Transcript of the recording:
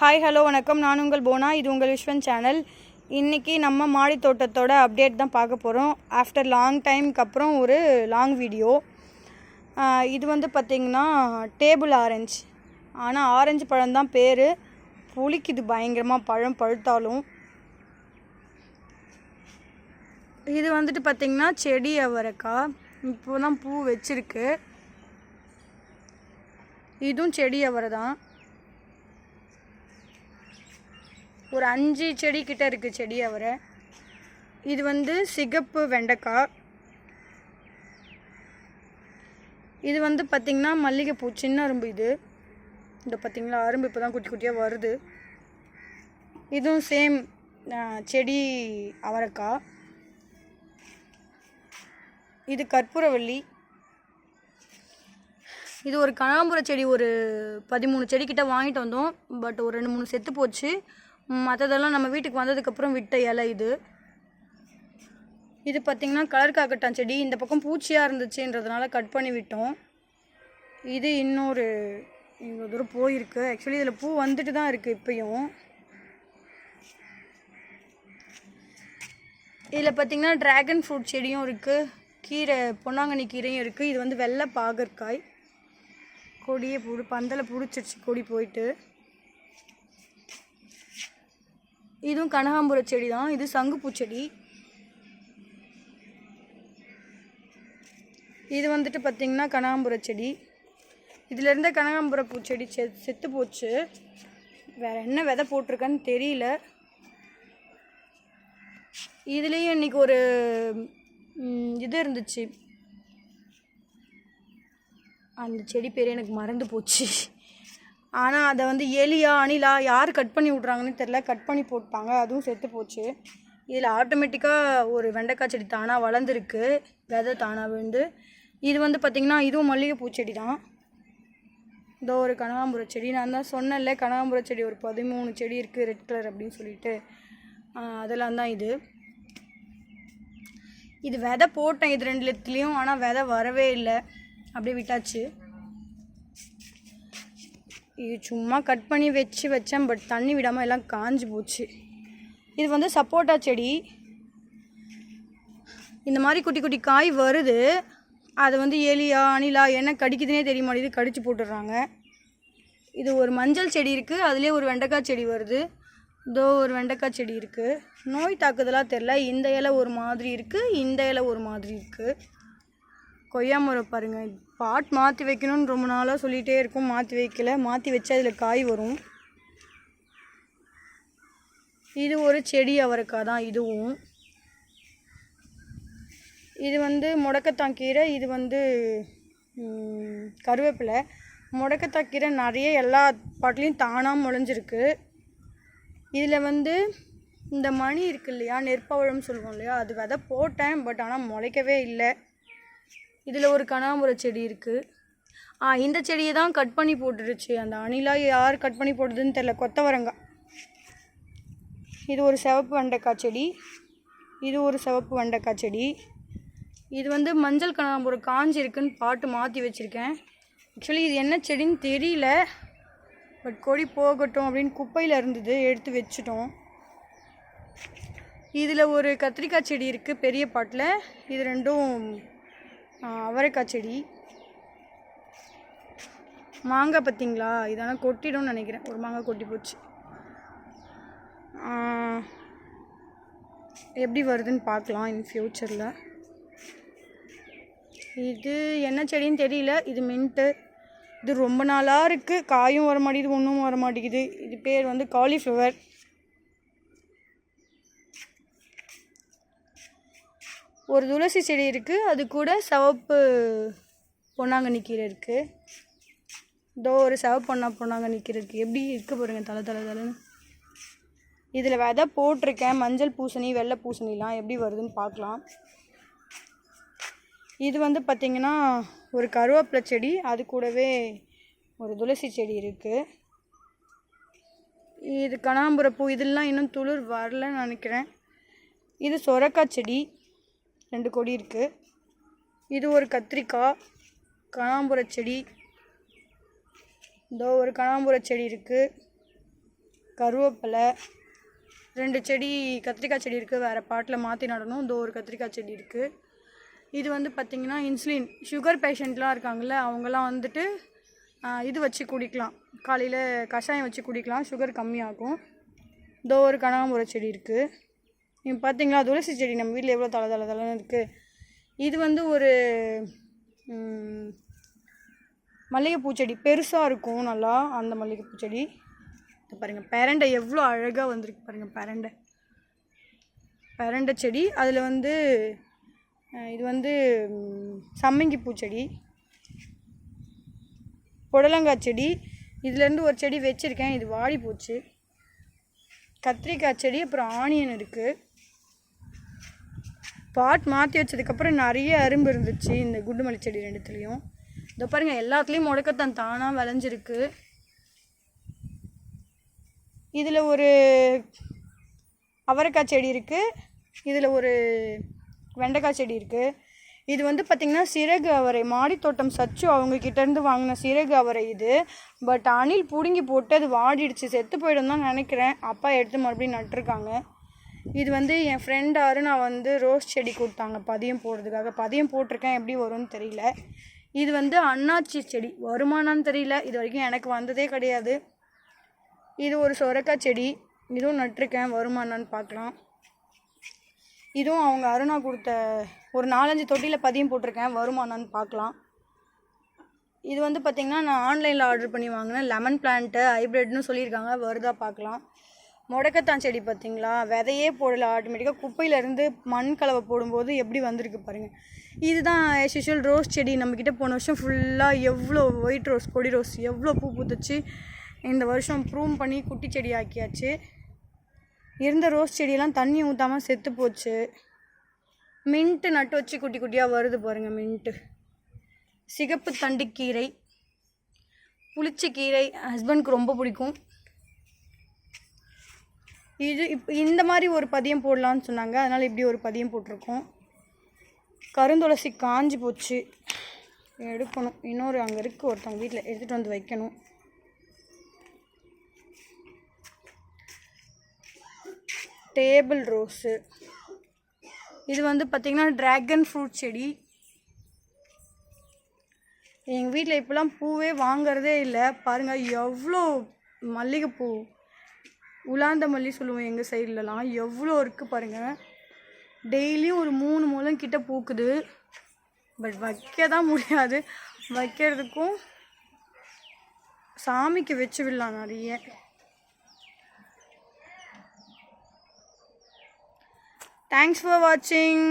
Hi hello வணக்கம். நான் உங்கள் போனா இது உங்கள் விஸ்வன் சேனல் இன்றைக்கி நம்ம மாடி தோட்டத்தோட அப்டேட் தான் பார்க்க போகிறோம் ஆஃப்டர் லாங் டைம்க்கு அப்புறம் ஒரு லாங் வீடியோ இது வந்து பார்த்திங்கன்னா டேபிள் ஆரஞ்சு ஆனால் ஆரஞ்சு பழம் தான் பேர். புளிக்குது பயங்கரமாக பழம் பழுத்தாலும். இது வந்துட்டு பார்த்திங்கன்னா செடி அவரைக்காய். இப்போ தான் பூ வச்சிருக்கு. இதுவும் செடி அவரை தான் ஒரு அஞ்சு செடி கிட்ட இருக்குது செடி அவரை. இது வந்து சிகப்பு வெண்டைக்காய். இது வந்து பார்த்திங்கன்னா மல்லிகைப்பூ சின்ன அரும்பு இது. இந்த பார்த்திங்களா அரும்பு இப்போ தான் குட்டி குட்டியாக வருது. இதுவும் சேம் செடி அவரைக்காய் இது கற்பூரவள்ளி. இது ஒரு கனகாம்பர செடி ஒரு பதிமூணு செடிக்கிட்ட வாங்கிட்டு வந்தோம். பட் ஒரு ரெண்டு மூணு செத்து போச்சு. மற்றதெல்லாம் நம்ம வீட்டுக்கு வந்ததுக்கப்புறம் விட்ட இலை இது. இது பார்த்திங்கன்னா கலர் காக்கட்டான் செடி. இந்த பக்கம் பூச்சியாக இருந்துச்சுன்றதுனால கட் பண்ணி விட்டோம். இது இன்னொரு இவ்வளோ தூரம் போயிருக்கு. ஆக்சுவலி இதில் பூ வந்துட்டு தான் இருக்குது இப்போயும். இதில் பார்த்திங்கன்னா ட்ராகன் ஃப்ரூட் செடியும் இருக்குது கீரை பொன்னாங்கண்ணி கீரையும் இருக்குது இது வந்து வெள்ளை பாகற்காய். கொடியை புடு பந்தலை பிடிச்சிருச்சு கொடி போயிட்டு. இதுவும் கனகாம்பர செடி தான் இது சங்குப்பூ செடி. இது வந்துட்டு பார்த்திங்கன்னா கனகாம்பர செடி. இதிலேருந்தே கனகாம்பர பூச்செடி செ செத்து போச்சு. வேறு என்ன விதை போட்டிருக்கேன்னு தெரியல. இதுலேயும் இன்றைக்கி ஒரு இது இருந்துச்சு. அந்த செடி பேர் எனக்கு மறந்து போச்சு. ஆனால் அதை வந்து எலியா அணிலா யார் கட் பண்ணி விட்றாங்கன்னு தெரில கட் பண்ணி போட்டாங்க. அதுவும் செத்து போச்சு. இதில் ஆட்டோமேட்டிக்காக ஒரு வெண்டைக்காய் செடி தானாக வளர்ந்துருக்கு. விதை தானாக விழுந்து. இது வந்து பார்த்திங்கன்னா இதுவும் மல்லிகைப்பூ செடி தான் இதோ ஒரு கனகாம்புர செடி. நான் தான் சொன்னேன்ல கனகாம்புர செடி ஒரு பதிமூணு செடி இருக்குது ரெட் கலர் அப்படின்னு சொல்லிட்டு. அதெல்லாம் தான் இது. இது விதை போட்டேன் இது ரெண்டு லட்சத்துலேயும் ஆனால் விதை வரவே இல்லை. அப்படியே விட்டாச்சு. இது சும்மா கட் பண்ணி வச்சு வச்சேன் பட் தண்ணி விடாமல் எல்லாம் காஞ்சு போச்சு. இது வந்து சப்போட்டா செடி? இந்த மாதிரி குட்டி குட்டி காய் வருது. அது வந்து எலியா அணிலா என்ன கடிக்குதுன்னே தெரிய மாட்டேங்குது. கடிச்சு போட்டுடுறாங்க. இது ஒரு மஞ்சள் செடி இருக்குது அதுலேயே ஒரு வெண்டைக்காய் செடி வருது. இதோ ஒரு வெண்டைக்காய் செடி இருக்குது நோய் தாக்குதலாக தெரில இந்த இலை ஒரு மாதிரி இருக்குது இந்த இலை ஒரு மாதிரி இருக்குது கொய்யா மரம் பாருங்கள் பாட் மாற்றி வைக்கணும்னு ரொம்ப நாளாக சொல்லிகிட்டே இருக்கும். மாற்றி வைக்கல. மாற்றி வச்சா அதில் காய் வரும். இது ஒரு செடி அவரைக்காய் தான். இதுவும். இது வந்து முடக்கத்தான் கீரை. இது வந்து கருவேப்பிலை. முடக்கத்தாக்கீரை நிறைய எல்லா பாட்டிலையும் தானாக முளைஞ்சிருக்கு. இதில் வந்து இந்த மணி இருக்கு இல்லையா? நெற்பவழம் சொல்லுவோம் இல்லையா? அது விதை போட்டேன். பட் ஆனால் முளைக்கவே இல்லை. இதில் ஒரு கனகாம்பர செடி இருக்குது ஆ இந்த செடியை தான் கட் பண்ணி போட்டுருச்சு அந்த அணிலா யார் கட் பண்ணி போட்டதுன்னு தெரில கொத்தவரங்காய் இது ஒரு சிவப்பு வெண்டைக்காய் செடி. இது ஒரு சிவப்பு வெண்டைக்காய் செடி. இது வந்து மஞ்சள் கனகாம்பரம் காஞ்சி இருக்குன்னு பாட்டு மாற்றி வச்சுருக்கேன். ஆக்சுவலி இது என்ன செடின்னு தெரியல. பட் கொடி போகட்டும் அப்படின்னு குப்பையில் இருந்தது எடுத்து வச்சுட்டோம். இதில் ஒரு கத்திரிக்காய் செடி இருக்குது பெரிய பாட்டில். இது ரெண்டும் அவரைக்காய் செடி. மாங்காய் பார்த்தீங்களா இதெல்லாம் கொட்டிடும்னு நினைக்கிறேன். ஒரு மாங்காய் கொட்டி போச்சு. எப்படி வருதுன்னு பார்க்கலாம் இன் ஃப்யூச்சரில். இது என்ன செடின்னு தெரியல. இது மின்ட்டு. இது ரொம்ப நாளாக இருக்குது காயும் வர மாட்டேங்குது ஒன்றும் வர மாட்டேங்குது. இது பேர் வந்து காலிஃப்ளவர். ஒரு துளசி செடி இருக்குது அது கூட சிவப்பு பொன்னாங்கண்ணி கீரை இருக்குது இதோ ஒரு சிவப்பு பொண்ணா பொன்னாங்கண்ணி கீரை இருக்குது எப்படி இருக்க பாருங்க தலை தலை தலைன்னு. இதில் விதை போட்டிருக்கேன். மஞ்சள் பூசணி வெள்ளை பூசணிலாம் எப்படி வருதுன்னு பார்க்கலாம். இது வந்து பார்த்திங்கன்னா ஒரு கருவேப்பிலை செடி அது கூடவே ஒரு துளசி செடி இருக்குது இது கனகாம்பர பூ இதெல்லாம் இன்னும் துளிர் வரலன்னு நினைக்கிறேன். இது சொரக்காய் செடி. ரெண்டு கொடி இருக்குது இது ஒரு கத்திரிக்காய் கனாம்புர செடி. இதோ ஒரு கனாம்புர செடி இருக்குது கருவேப்பிலை. ரெண்டு செடி கத்திரிக்காய் செடி இருக்குது வேறு பாட்டில் மாற்றி நடணும். இதோ ஒரு கத்திரிக்காய் செடி இருக்குது இது வந்து பார்த்திங்கன்னா இன்சுலின் சுகர் பேஷண்ட்லாம் இருக்காங்கள்ல அவங்கெல்லாம் வந்துட்டு இது வச்சு குடிக்கலாம். காலையில் கஷாயம் வச்சு குடிக்கலாம். சுகர் கம்மியாகும். இதோ ஒரு கனகாம்புர செடி இருக்குது நீங்கள் பார்த்தீங்களா துளசி செடி நம்ம வீட்டில் எவ்வளோ தலை தலை தலைன்னு இருக்குது இது வந்து ஒரு மல்லிகைப்பூ செடி. பெருசாக இருக்கும் நல்லா அந்த மல்லிகைப்பூ செடி. பாருங்கள் பெரண்டை எவ்வளோ அழகாக வந்திருக்கு பாருங்கள் பெரண்டை. பெரண்டை செடி. அதில் வந்து இது வந்து சம்மங்கி பூச்செடி புடலங்காய் செடி. இதுலேருந்து ஒரு செடி வச்சுருக்கேன் இது வாடி போச்சு கத்திரிக்காய் செடி அப்புறம் ஆனியன் இருக்குது பாட் மாற்றி வச்சதுக்கப்புறம் நிறைய அரும்பு இருந்துச்சு இந்த குண்டுமல்லி செடி ரெண்டுத்துலேயும். இதை பாருங்கள் எல்லாத்துலேயும் முடக்கத்தான் தானாக விளைஞ்சிருக்கு. இதில் ஒரு அவரைக்காய் செடி இருக்குது இதில் ஒரு வெண்டைக்காய் செடி இருக்குது இது வந்து பார்த்திங்கன்னா சிறகு அவரை மாடித்தோட்டம் சச்சு அவங்கக்கிட்டேருந்து வாங்கின சிறகு அவரை இது. பட் அணில் பிடுங்கி போட்டு அது வாடிடுச்சு செத்து போயிடும் தான் நினைக்கிறேன். அப்பா எடுத்து மறுபடியும் நட்டிருக்காங்க. இது வந்து என் ஃப்ரெண்ட் அருணா வந்து ரோஸ் செடி கொடுத்தாங்க. பதியம் போடுறதுக்காக. பதியம் போட்டிருக்கேன். எப்படி வரும்னு தெரியல. இது வந்து அன்னாச்சி செடி. வருமானான்னு தெரியல. இது வரைக்கும் எனக்கு வந்ததே கிடையாது. இது ஒரு சொரக்காய் செடி. இதுவும் நட்டிருக்கேன். வருமானான்னு பார்க்கலாம். இதுவும் அவங்க அருணா கொடுத்த ஒரு நாலஞ்சு தொட்டியில் பதியம் போட்டிருக்கேன். வருமானான்னு பார்க்கலாம். இது வந்து பார்த்திங்கன்னா நான் ஆன்லைனில் ஆர்டர் பண்ணி வாங்கினேன். லெமன் பிளான்ட்டு ஹைப்ரிட்னு சொல்லியிருக்காங்க. வருதா பார்க்கலாம். முடக்கத்தான் செடி பார்த்தீங்களா? விதையே போடலை. ஆட்டோமேட்டிக்காக குப்பையிலேருந்து மண் கலவை போடும்போது எப்படி வந்திருக்கு பாருங்கள் இதுதான் as யூஷுவல் ரோஸ் செடி. நம்மக்கிட்ட போன வருஷம் ஃபுல்லாக எவ்வளோ ஒயிட் ரோஸ் கொடி ரோஸ் எவ்வளோ பூ பூத்துச்சு. இந்த வருஷம் ப்ரூம் பண்ணி குட்டி செடி ஆக்கியாச்சு. இருந்த ரோஸ் செடியெல்லாம் தண்ணி ஊற்றாமல் செத்து போச்சு. மின்ட்டு நட்டு வச்சு குட்டி குட்டியாக வருது பாருங்கள் மின்ட்டு சிகப்பு தண்டு கீரை புளிச்ச புளிச்சக்கீரை ஹஸ்பண்ட்க்கு ரொம்ப பிடிக்கும். இது இப்போ இந்த மாதிரி ஒரு பதியம் போடலான்னு சொன்னாங்க. அதனால் இப்படி ஒரு பதியம் போட்டிருக்கோம். கருந்துளசி காஞ்சி போச்சு. எடுக்கணும். இன்னொரு அங்கே இருக்குது ஒருத்தவங்க வீட்டில் எடுத்துகிட்டு வந்து வைக்கணும். Table rose. இது வந்து பார்த்திங்கன்னா ட்ராகன் ஃப்ரூட் செடி. எங்கள் வீட்டில் இப்போலாம் பூவே வாங்குறதே இல்லை. பாருங்கள் எவ்வளோ மல்லிகைப்பூ. உலாந்த மல்லி சொல்லுவோம் எங்கள் சைட்லலாம். எவ்வளோ இருக்குது பாருங்கள் டெய்லியும் ஒரு மூணு மூலம் கிட்ட பூக்குது. பட் வைக்க தான் முடியாது. வைக்கிறதுக்கும் சாமிக்கு வச்சு விடலாம் நிறைய. தேங்க்ஸ் ஃபார் வாட்சிங்